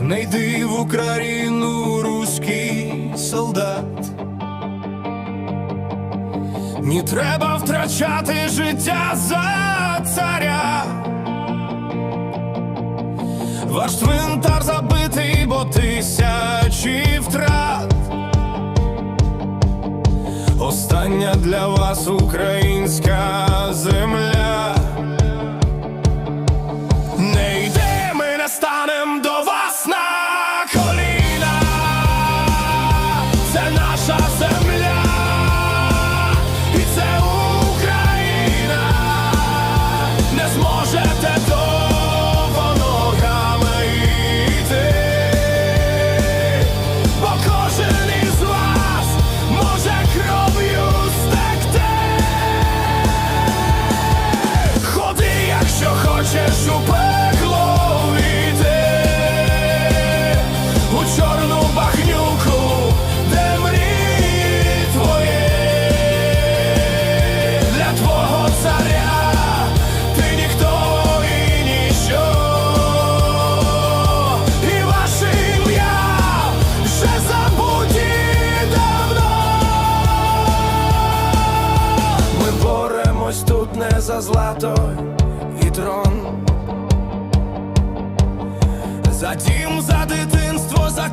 не йди в Україну, руський солдат, не треба втрачати життя за царя, ваш твинтар забитий, бо тисячі втрат. Остання для вас українська. злато і трон, за дім, за дитинство, за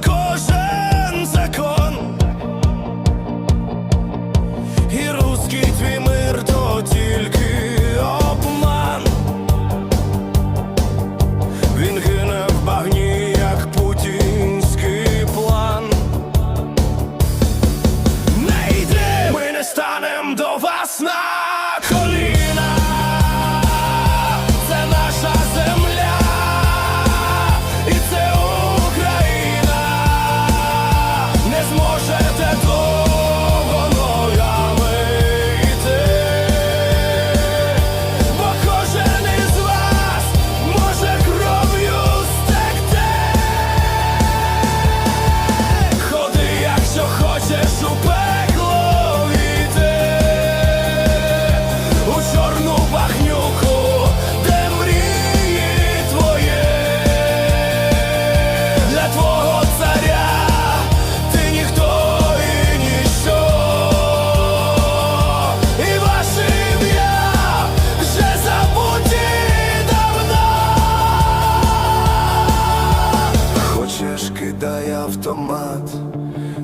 автомат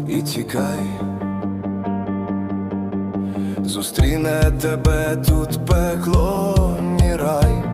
і тікай, зустріне тебе тут пекло, ні рай